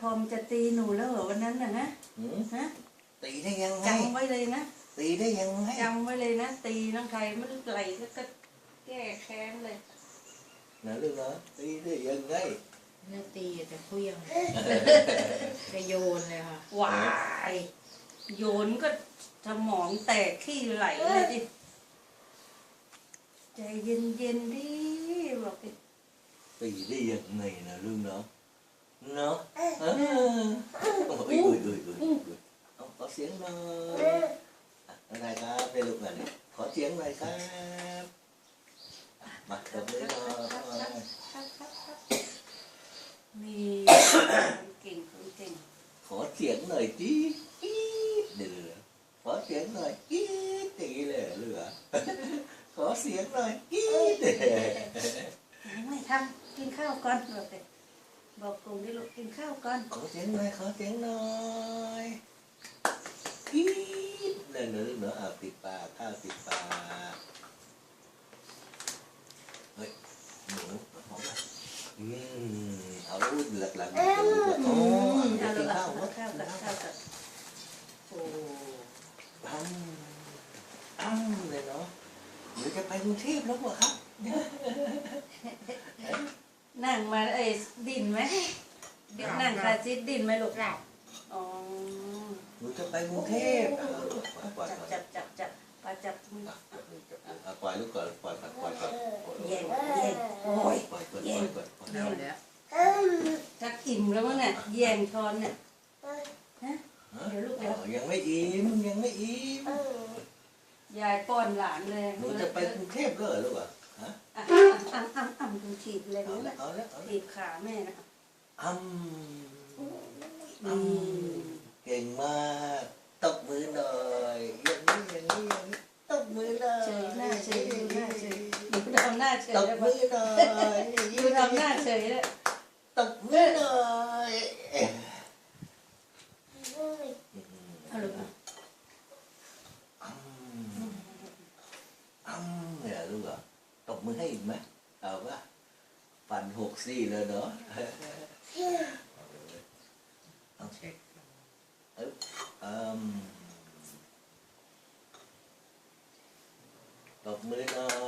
พอมจะตีหนูแล้วเหรอวันนั้นน่ะนะหืมฮะตีได้ยังไงจำไว้เลยนะตีได้ยังไงจำไว้เลยนะ ตีน้องไทยมันไหลแล้วก็แก้แค้นเลยนะลูกนะตีได้ยังไงไม่ตีแต่เคลี้ยงจะโยนเลยค่ะวายโยนก็สมองแตกขี้ไหลเลยดิใจเย็นเย็นๆดิบอกดิตีได้ยังไงนะลูกเนาะ เนาะเออโอ้ยโอ้ยโอ้ยโอ้ยโอ้ยเอาขอเสียงหน่อยอะอะไรครับได้ลูกหน่อยนี่ บอะมาเถิบเลยหน่อยครับครับครับมีคนเก่งคนเก่งขอเสียงหน่อยจีอี๊ดเดี๋ยวเดี๋ยวขอเสียงหน่อยอี๊ดอย่างนี้เลยเหรอลูกเหรอขอเสียงหน่อยอี๊ดไม่ทำกินข้าวก่อนบอกดิบอกกลุ่มที่ลูกกินข้าวก่อนขอเสียงหน่อยขอเสียงหน่อยอี๊ดเดี๋ยวเดี๋ยวเดี๋ยวเอาติดปากข้าวติดปากเฮ้ยหนูหอมไหมอืมเอาลูกหลักหลักๆโอ้อืมเอาเอากิละนเอาข้าวละข้าวกับข้าวกับโอ้อ้ำอ้ำเลยเนาะเดี๋ยวจะไปกรุงเทพแล้วเหรอครับ นั่งมาเอ้ยดินไหมนั่งคาซิดดินไหมลูกหลับอ๋อหนูจะไปกรุงเทพเอาปล่อยปล่อยจับจับจับจับปลาจับมือเอาปล่อยลูกก่อนปล่อยก่อนปล่อยก่อนปล่อยแย่งแย่งโอ้ยปล่อยก่อนปล่อยก่อนปล่อยเอาก่อนแล้วจักอิ่มแล้วมั้งเนี่ยแย่งช้อนเนี่ยฮะเดี๋ยวลูกเดี๋ยวอ๋อยังไม่อิ่มยังไม่อิ่มยายป้อนหลานเลยหนูจะไปกรุงเทพแล้วเหรอลูกอะฮะ อะอะอะอะอะดูถีบเลยเอานะละเอาละเอาละถีบขาแม่นะอ้ำอืมเก่งมากตบมือหน่อยอย่างนี้อย่างนี้อย่างนี้ตบมือหน่อยเฉยหน้าเฉยดูหน้าเฉยดูทำหน้าเฉยตบได้มือหน่อยดูทำหน้าเฉยเลยตบมือหน่อยเอ๊ะเอาลูกอะอ้ำอ้ำเนี่ยลูกเหรอต บมือให้อีกไหมเอาว่าปั่นหกสี่เลยเนาะต้องเช็คเออตบมือหน่อย